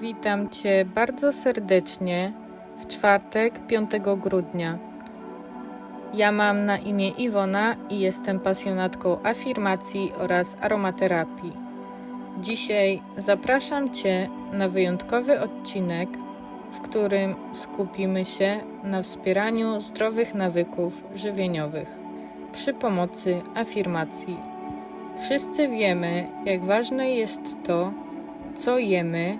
Witam Cię bardzo serdecznie w czwartek 5 grudnia. Ja mam na imię Iwona i jestem pasjonatką afirmacji oraz aromaterapii. Dzisiaj zapraszam Cię na wyjątkowy odcinek, w którym skupimy się na wspieraniu zdrowych nawyków żywieniowych przy pomocy afirmacji. Wszyscy wiemy, jak ważne jest to, co jemy,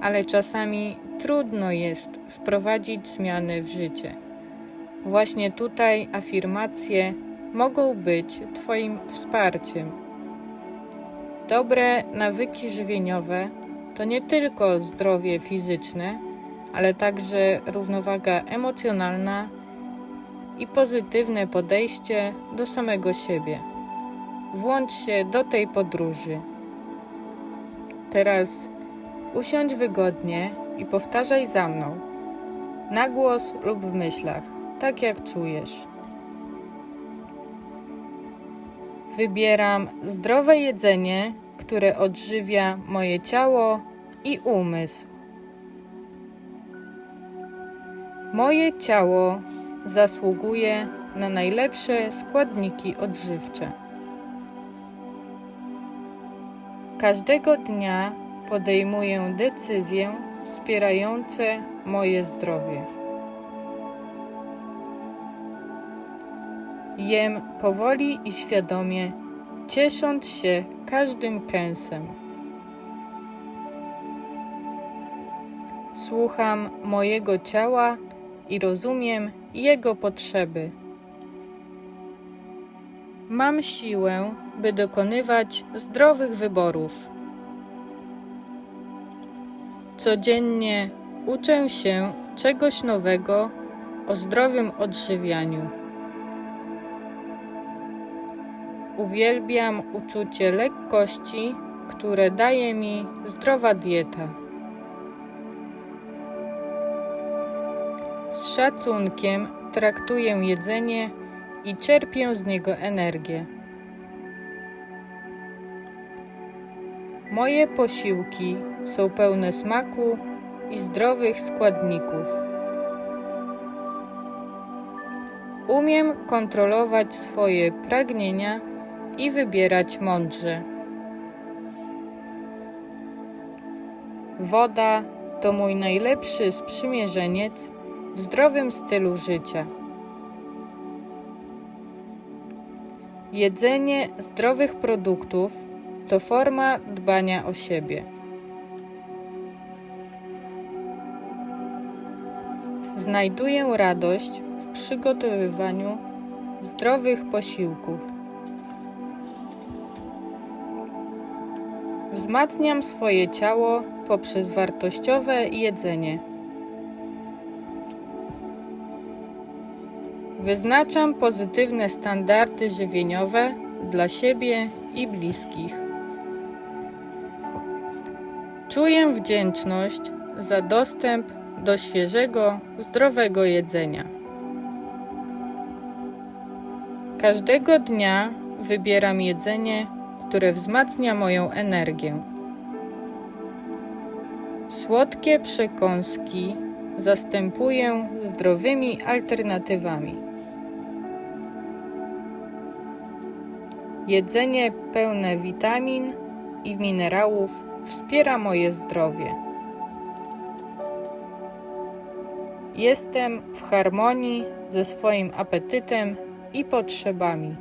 ale czasami trudno jest wprowadzić zmiany w życie. Właśnie tutaj afirmacje mogą być Twoim wsparciem. Dobre nawyki żywieniowe to nie tylko zdrowie fizyczne, ale także równowaga emocjonalna i pozytywne podejście do samego siebie. Włącz się do tej podróży. Teraz usiądź wygodnie i powtarzaj za mną. Na głos lub w myślach, tak jak czujesz. Wybieram zdrowe jedzenie, które odżywia moje ciało i umysł. Moje ciało zasługuje na najlepsze składniki odżywcze. Każdego dnia podejmuję decyzje wspierające moje zdrowie. Jem powoli i świadomie, ciesząc się każdym kęsem. Słucham mojego ciała i rozumiem jego potrzeby. Mam siłę, by dokonywać zdrowych wyborów. Codziennie uczę się czegoś nowego o zdrowym odżywianiu. Uwielbiam uczucie lekkości, które daje mi zdrowa dieta. Z szacunkiem traktuję jedzenie i czerpię z niego energię. Moje posiłki są pełne smaku i zdrowych składników. Umiem kontrolować swoje pragnienia i wybierać mądrze. Woda to mój najlepszy sprzymierzeniec w zdrowym stylu życia. Jedzenie zdrowych produktów to forma dbania o siebie. Znajduję radość w przygotowywaniu zdrowych posiłków. Wzmacniam swoje ciało poprzez wartościowe jedzenie. Wyznaczam pozytywne standardy żywieniowe dla siebie i bliskich. Czuję wdzięczność za dostęp do świeżego, zdrowego jedzenia. Każdego dnia wybieram jedzenie, które wzmacnia moją energię. Słodkie przekąski zastępuję zdrowymi alternatywami. Jedzenie pełne witamin i minerałów wspiera moje zdrowie. Jestem w harmonii ze swoim apetytem i potrzebami.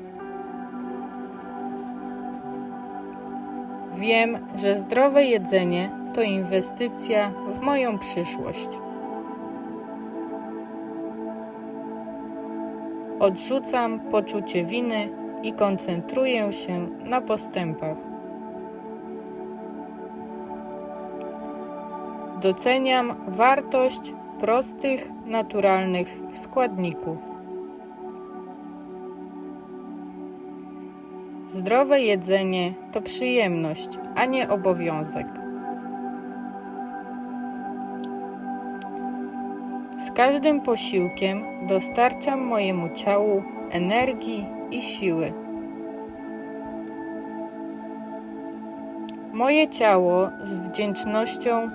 Wiem, że zdrowe jedzenie to inwestycja w moją przyszłość. Odrzucam poczucie winy i koncentruję się na postępach. Doceniam wartość prostych, naturalnych składników. Zdrowe jedzenie to przyjemność, a nie obowiązek. Z każdym posiłkiem dostarczam mojemu ciału energii i siły. Moje ciało z wdzięcznością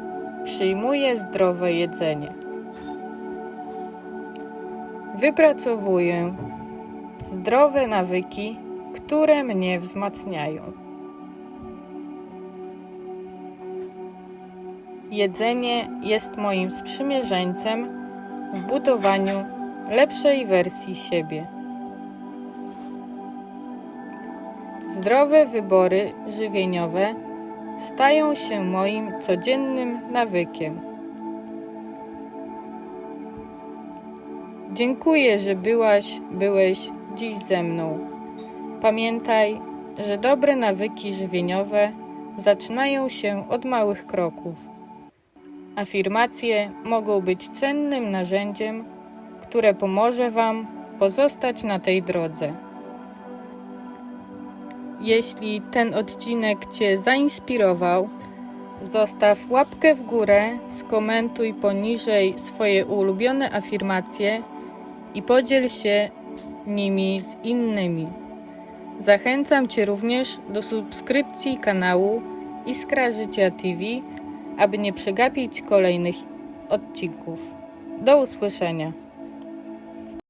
Przyjmuję zdrowe jedzenie. Wypracowuję zdrowe nawyki, które mnie wzmacniają. Jedzenie jest moim sprzymierzeńcem w budowaniu lepszej wersji siebie. Zdrowe wybory żywieniowe stają się moim codziennym nawykiem. Dziękuję, że byłaś, byłeś dziś ze mną. Pamiętaj, że dobre nawyki żywieniowe zaczynają się od małych kroków. Afirmacje mogą być cennym narzędziem, które pomoże Wam pozostać na tej drodze. Jeśli ten odcinek Cię zainspirował, zostaw łapkę w górę, skomentuj poniżej swoje ulubione afirmacje i podziel się nimi z innymi. Zachęcam Cię również do subskrypcji kanału Iskra Życia TV, aby nie przegapić kolejnych odcinków. Do usłyszenia.